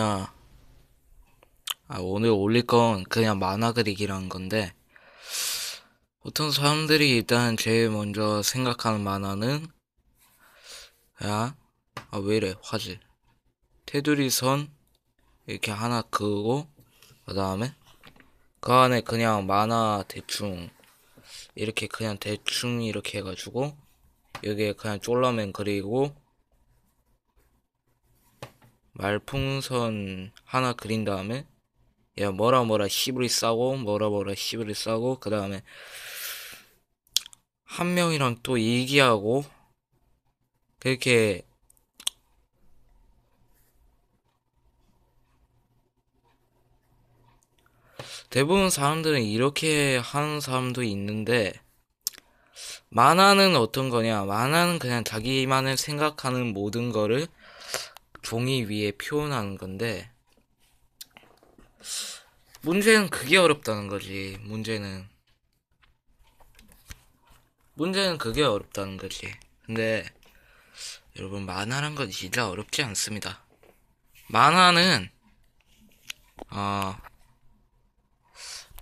야, 아, 오늘 올릴 건 그냥 만화 그리기라는 건데, 보통 사람들이 일단 제일 먼저 생각하는 만화는, 야, 아, 왜 이래, 화질. 테두리 선, 이렇게 하나 그으고, 그 다음에, 그 안에 그냥 만화 대충, 이렇게 그냥 대충 이렇게 해가지고, 여기에 그냥 쫄라맨 그리고, 말풍선 하나 그린 다음에 야 뭐라 뭐라 시브리 싸고 뭐라 뭐라 시브리 싸고 그 다음에 한 명이랑 또 얘기하고 그렇게 대부분 사람들은 이렇게 하는 사람도 있는데 만화는 어떤 거냐? 만화는 그냥 자기만을 생각하는 모든 거를 종이 위에 표현하는 건데 문제는 그게 어렵다는 거지 문제는. 문제는 그게 어렵다는 거지. 근데 여러분 만화란 건 진짜 어렵지 않습니다. 만화는 아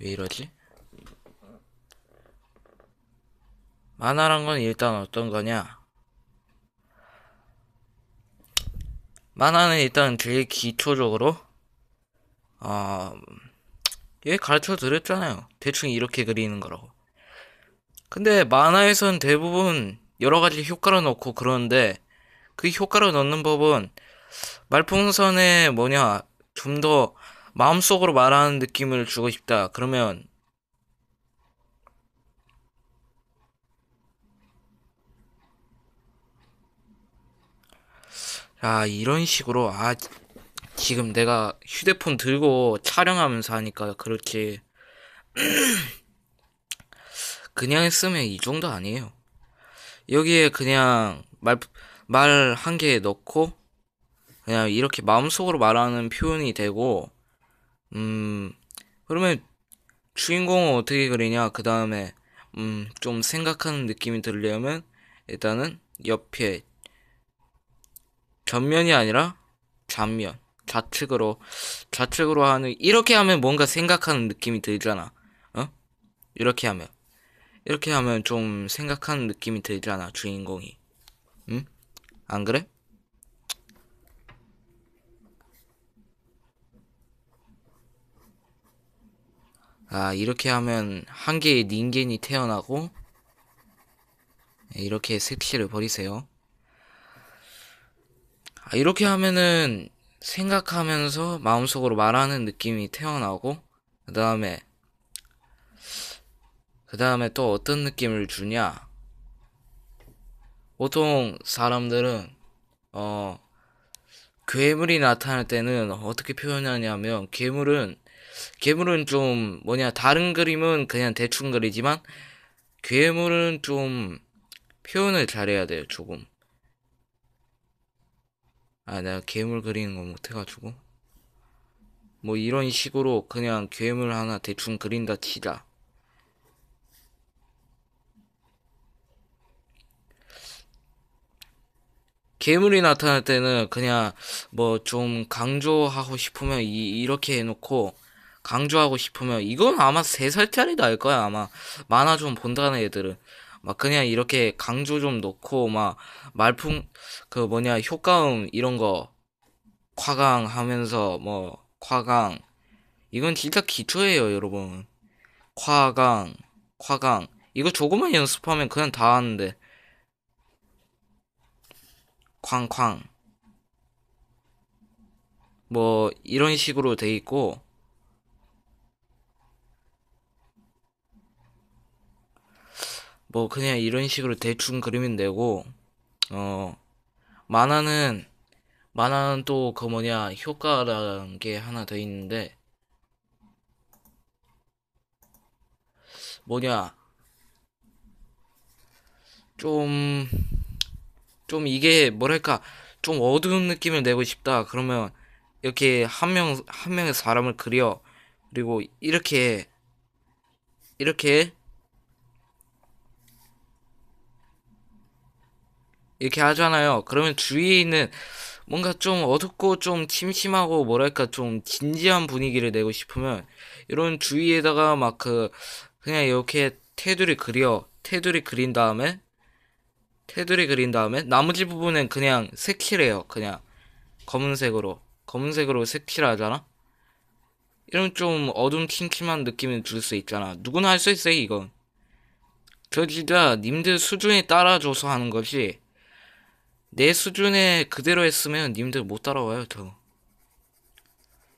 왜 이러지? 만화란 건 일단 어떤 거냐 만화는 일단 제일 기초적으로 어, 얘 가르쳐 드렸잖아요. 대충 이렇게 그리는 거라고. 근데 만화에선 대부분 여러 가지 효과를 넣고 그러는데 그 효과를 넣는 법은 말풍선에 뭐냐 좀 더 마음속으로 말하는 느낌을 주고 싶다. 그러면 아 이런 식으로 아 지금 내가 휴대폰 들고 촬영하면서 하니까 그렇지 그냥 쓰면 이 정도 아니에요. 여기에 그냥 말 말 한 개 넣고 그냥 이렇게 마음속으로 말하는 표현이 되고 음 그러면 주인공은 어떻게 그리냐 그 다음에 음 좀 생각하는 느낌이 들려면 일단은 옆에 전면이 아니라 좌면 좌측으로 좌측으로 하는 이렇게 하면 뭔가 생각하는 느낌이 들잖아. 어? 이렇게 하면. 이렇게 하면 좀 생각하는 느낌이 들잖아 주인공이. 응? 안 그래? 아 이렇게 하면 한 개의 닌겐이 태어나고 이렇게 색칠을 버리세요 아, 이렇게 하면은 생각하면서 마음속으로 말하는 느낌이 태어나고 그 다음에 그 다음에 또 어떤 느낌을 주냐? 보통 사람들은 어 괴물이 나타날 때는 어떻게 표현하냐면 괴물은 괴물은 좀 뭐냐 다른 그림은 그냥 대충 그리지만 괴물은 좀 표현을 잘해야 돼요 조금 아, 내가 괴물 그리는 거 못해가지고. 뭐 이런 식으로 그냥 괴물 하나 대충 그린다 치자. 괴물이 나타날 때는 그냥 뭐 좀 강조하고 싶으면 이, 이렇게 해놓고 강조하고 싶으면 이건 아마 3살짜리 나일 거야 아마 만화 좀 본다는 애들은 막 그냥 이렇게 강조 좀 넣고 막 말풍 그 뭐냐 효과음 이런 거 과강하면서 뭐 과강. 이건 진짜 기초예요 여러분. 과강 과강. 이거 조금만 연습하면 그냥 다 하는데. 쾅쾅. 뭐 이런 식으로 돼 있고. 뭐 그냥 이런 식으로 대충 그리면 되고 어 만화는 만화는 또 그 뭐냐 효과라는 게 하나 더 있는데 뭐냐 좀좀 이게 뭐랄까 좀 어두운 느낌을 내고 싶다. 그러면 이렇게 한 명 한 명의 사람을 그려. 그리고 이렇게 이렇게 이렇게 하잖아요. 그러면 주위에 있는 뭔가 좀 어둡고 좀 침침하고 뭐랄까 좀 진지한 분위기를 내고 싶으면 이런 주위에다가 막 그 그냥 이렇게 테두리 그려 테두리 그린 다음에 테두리 그린 다음에 나머지 부분은 그냥 색칠해요. 그냥 검은색으로 검은색으로 색칠하잖아. 이런 좀 어둠 침침한 느낌을 줄 수 있잖아. 누구나 할 수 있어요, 이건. 저 진짜 님들 수준에 따라줘서 하는 거지. 내 수준에 그대로 했으면 님들 못 따라와요, 저.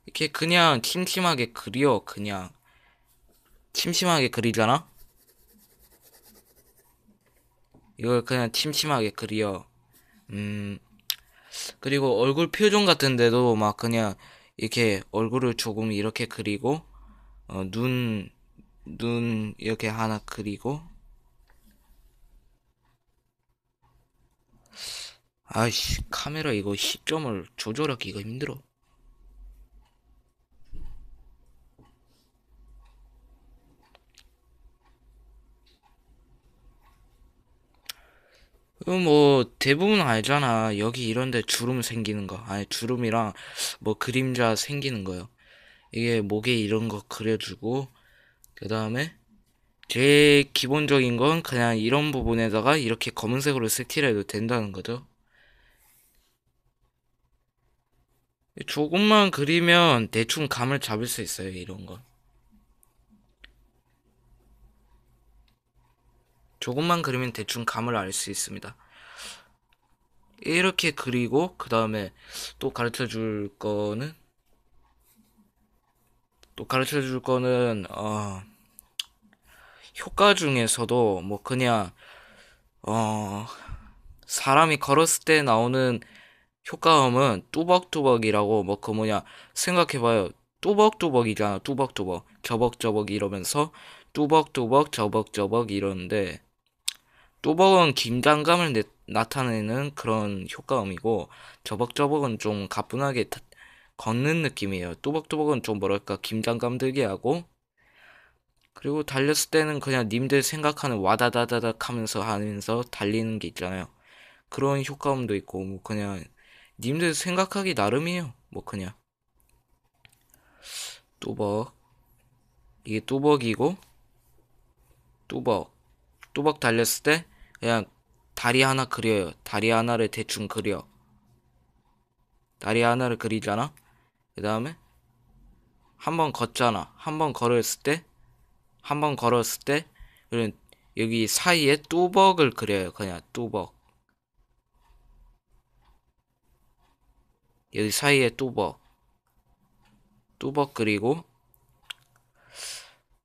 이렇게 그냥 침침하게 그려, 그냥. 침침하게 그리잖아? 이걸 그냥 침침하게 그려. 음, 그리고 얼굴 표정 같은데도 막 그냥 이렇게 얼굴을 조금 이렇게 그리고, 어, 눈, 눈 이렇게 하나 그리고, 아이씨, 카메라 이거 시점을 조절하기가 힘들어. 뭐 대부분 알잖아. 여기 이런데 주름 생기는 거. 아니 주름이랑 뭐 그림자 생기는 거요. 이게 목에 이런 거 그려주고 그 다음에 제일 기본적인 건 그냥 이런 부분에다가 이렇게 검은색으로 색칠해도 된다는 거죠. 조금만 그리면 대충 감을 잡을 수 있어요. 이런 거. 조금만 그리면 대충 감을 알 수 있습니다. 이렇게 그리고 그 다음에 또 가르쳐 줄 거는 또 가르쳐 줄 거는 어 효과 중에서도 뭐 그냥 어 사람이 걸었을 때 나오는 효과음은 뚜벅뚜벅이라고 뭐 그 뭐냐 생각해봐요 뚜벅뚜벅이잖아 뚜벅뚜벅 저벅저벅 이러면서 뚜벅뚜벅 저벅저벅 이러는데 뚜벅은 긴장감을 내, 나타내는 그런 효과음이고 저벅저벅은 좀 가뿐하게 타, 걷는 느낌이에요. 뚜벅뚜벅은 좀 뭐랄까 긴장감 들게 하고 그리고 달렸을 때는 그냥 님들 생각하는 와다다다닥 하면서 하면서 달리는 게 있잖아요. 그런 효과음도 있고 뭐 그냥 님들 생각하기 나름이에요. 뭐 그냥 뚜벅 이게 뚜벅이고 뚜벅 뚜벅 달렸을 때 그냥 다리 하나 그려요. 다리 하나를 대충 그려. 다리 하나를 그리잖아. 그 다음에 한 번 걷잖아. 한 번 걸었을 때, 한 번 걸었을 때, 여기 사이에 뚜벅을 그려요. 그냥 뚜벅. 여기 사이에 뚜벅. 뚜벅 그리고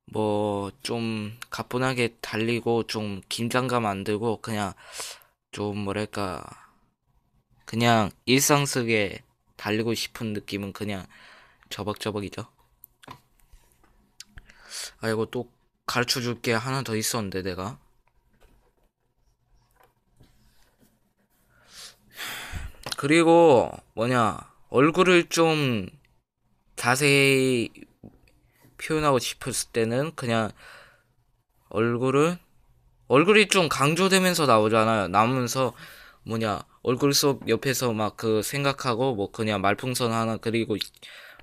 뭐 좀 가뿐하게 달리고 좀 긴장감 안 들고 그냥 좀 뭐랄까 그냥 일상 속에 달리고 싶은 느낌은 그냥 저벅저벅이죠. 아이고 또 가르쳐 줄 게 하나 더 있었는데 내가 그리고 뭐냐 얼굴을 좀 자세히 표현하고 싶었을 때는 그냥 얼굴을 얼굴이 좀 강조되면서 나오잖아요. 나오면서 뭐냐 얼굴 속 옆에서 막 그 생각하고 뭐 그냥 말풍선 하나 그리고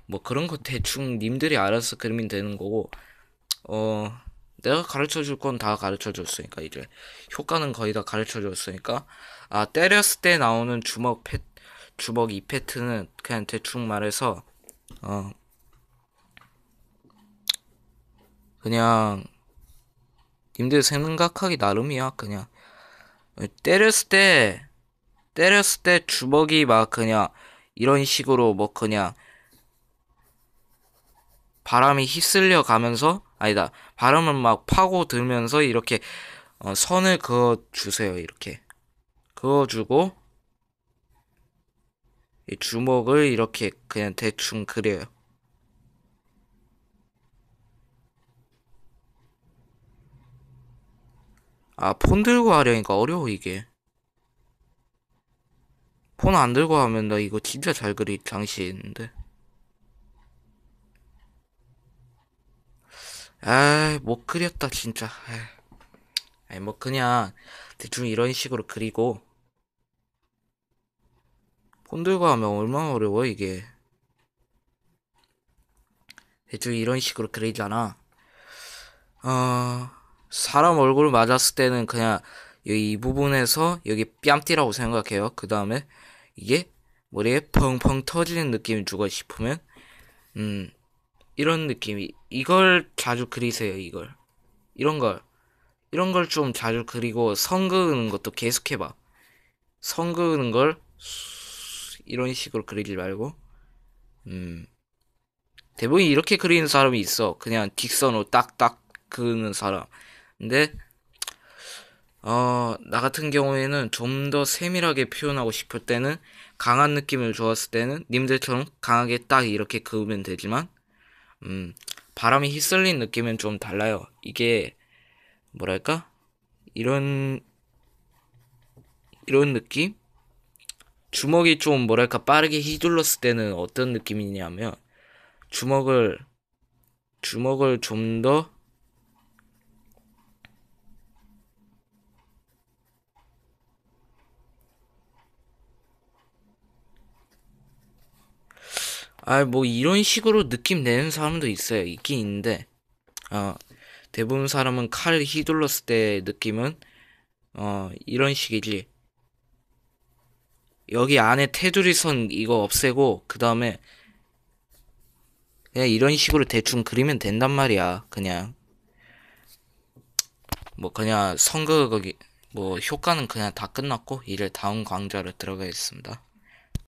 뭐 그런 거 대충 님들이 알아서 그리면 되는 거고 어 내가 가르쳐 줄 건 다 가르쳐 줬으니까 이제 효과는 거의 다 가르쳐 줬으니까 아 때렸을 때 나오는 주먹 패 주먹 이페트는 그냥 대충 말해서 어 그냥 님들 생각하기 나름이야 그냥. 때렸을 때 때렸을 때 주먹이 막 그냥 이런 식으로 뭐 그냥 바람이 휩쓸려 가면서 아니다. 바람을 막 파고 들면서 이렇게 어, 선을 그어 주세요 이렇게. 그어 주고 주먹을 이렇게 그냥 대충 그려요. 아, 폰 들고 하려니까 어려워, 이게. 폰 안 들고 하면 나 이거 진짜 잘 그릴 있는데. 에이, 못 그렸다, 진짜. 아니, 뭐, 그냥, 대충 이런 식으로 그리고, 폰 들고 하면 얼마나 어려워 이게. 대충 이런 식으로 그리잖아. 어 사람 얼굴 맞았을 때는 그냥 여기 이 부분에서 여기 뺨띠라고 생각해요. 그 다음에 이게 머리에 펑펑 터지는 느낌이 주고 싶으면 음 이런 느낌이 이걸 자주 그리세요 이걸. 이런 걸. 이런 걸 좀 자주 그리고 선 그는 것도 계속 해봐. 선 그는 걸 이런 식으로 그리지 말고 음 대부분 이렇게 그리는 사람이 있어 그냥 직선으로 딱딱 그는 사람 근데 어, 나 같은 경우에는 좀 더 세밀하게 표현하고 싶을 때는 강한 느낌을 좋았을 때는 님들처럼 강하게 딱 이렇게 그으면 되지만 음, 바람이 휘슬린 느낌은 좀 달라요. 이게 뭐랄까? 이런 이런 느낌? 주먹이 좀 뭐랄까 빠르게 휘둘렀을 때는 어떤 느낌이냐면 주먹을 주먹을 좀 더 아, 뭐 이런 식으로 느낌 내는 사람도 있어요. 있긴 있는데, 어, 대부분 사람은 칼을 휘둘렀을 때 느낌은, 어, 이런 식이지. 여기 안에 테두리 선 이거 없애고, 그 다음에, 그냥 이런 식으로 대충 그리면 된단 말이야. 그냥. 뭐, 그냥 선거, 거기, 뭐, 효과는 그냥 다 끝났고, 이제 다음 강좌로 들어가겠습니다.